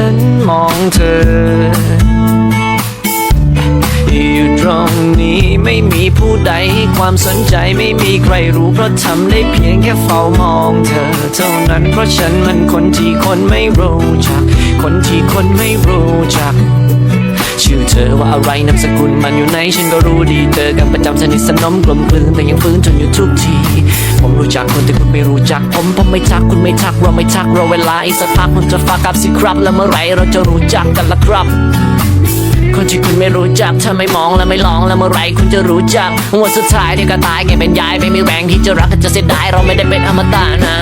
ฉันมองเธอ อยู่ตรงนี้ไม่มีผู้ใดความสนใจไม่มีใครรู้เพราะทำได้เพียงแค่เฝ้ามองเธอ เท่านั้นเพราะฉันมันคนที่คนไม่รู้จัก คนที่คนไม่รู้จักชื่อเธอว่าอะไรนามสกุลมันอยู่ไหนฉันก็รู้ดีเจอกันประจำสนิทสนมกลมกลืนแต่ยังฟื้นจนอยู่ทุกที ผมรู้จักคนที่คุณไม่รู้จัก ผมผมไม่ทักคุณไม่ทักเราไม่ทักเราเวลาอีกสักพักผมจะฝากกับสิครับ แล้วเมื่อไหรเราจะรู้จักกันละครับ คนที่คุณไม่รู้จักถ้าไม่มองและไม่ลองแล้วเมื่อไหรคุณจะรู้จักวันสุดท้ายเดี๋ยวก็ตายแกเป็นยายไม่มีแรงที่จะรักก็จะเสียดายเราไม่ได้เป็นอมตะนะ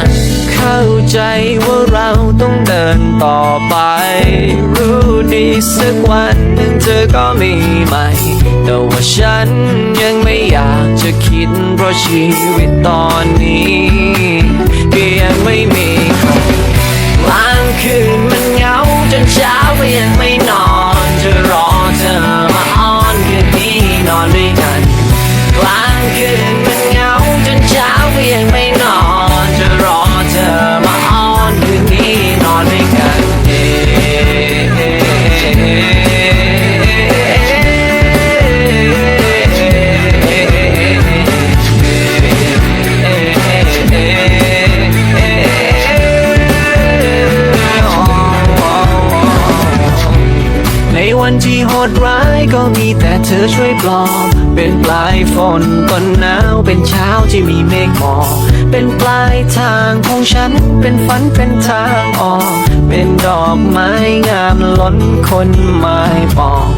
เข้าใจว่าเราต้องเดินต่อไปรู้ ดีสักวันหนึ่งเธอก็มีใหม่ แต่ว่าฉันยังไม่อยากจะคิดเพราะชีวิตตอนนี้ก็ยังไม่มีใครกลางคืน ดร้ายก็มีแต่เธอช่วยปลอบ เป็นปลายฝนก็นหนาวเป็นเช้าที่มีเมฆหมอกเป็นปลายทางของฉัน เป็นฝันเป็นทางออก เป็นดอกไม้งามล้นคนไม้ปอก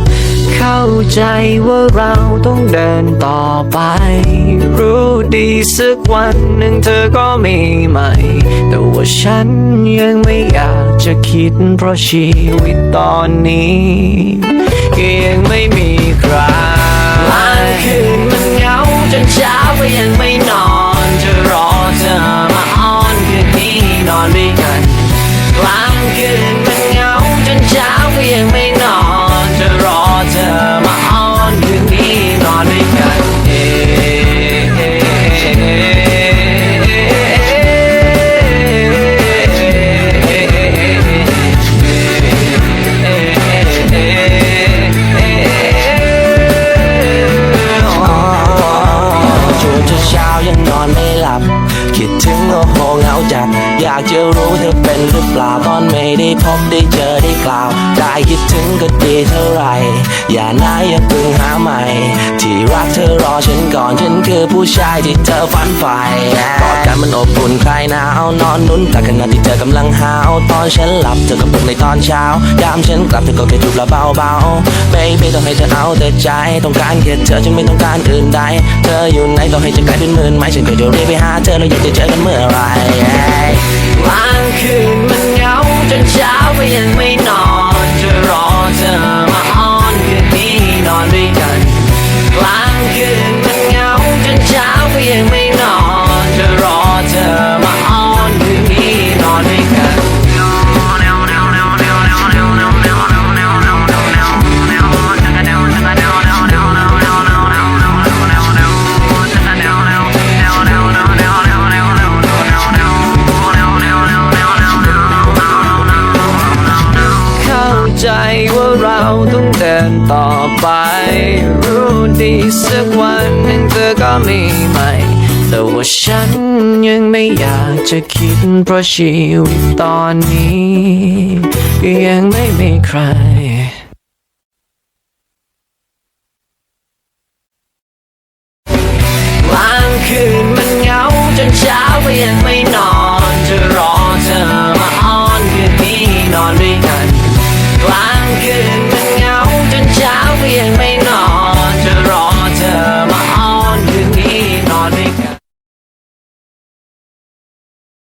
เข้าใจว่าเราต้องเดินต่อไป รู้ดีสักวันหนึ่งเธอก็มีใหม่ แต่ว่าฉันยังไม่อยากจะคิดเพราะชีวิตตอนนี้ก็ยังไม่มีใครกลางคืนมันเหงาจนเช้าก็ยังไม่นอน หรือเปล่าตอนไม่ได้พบได้เจอได้กล่าว ได้คิดถึงก็ดีเท่าไร อย่านะอย่าเพิ่งหาใหม่ ที่รักเธอรอฉันก่อนฉันคือผู้ชายที่เธอฝันใฝ่กอดกันมันอบอุ่นคลายหนาวนอนนุ่นแต่ขณะที่เธอกำลังหาวตอนฉันหลับเธอก็ปลุกในตอนเช้ายามฉันกลับเธอก็แค่จูบละเบาๆ baby ต้องให้เธอเอาแต่ใจ ต้องการแค่เธอฉันไม่ต้องการอื่นใด เธออยู่ไหนต้องให้จะกลายเป็นหมื่นไม้ฉันก็จะรีบไปหาเธอแล้วอยากจะเจอกันเมื่อไหร นเช้าก็ยังไม่นอนจะรอเธอมา ต้องเดินต่อไป รู้ดีสักวันหนึ่งเธอก็มีใหม่ แต่ว่าฉันยังไม่อยากจะคิดเพราะชีวิตตอนนี้ ยังไม่มีใคร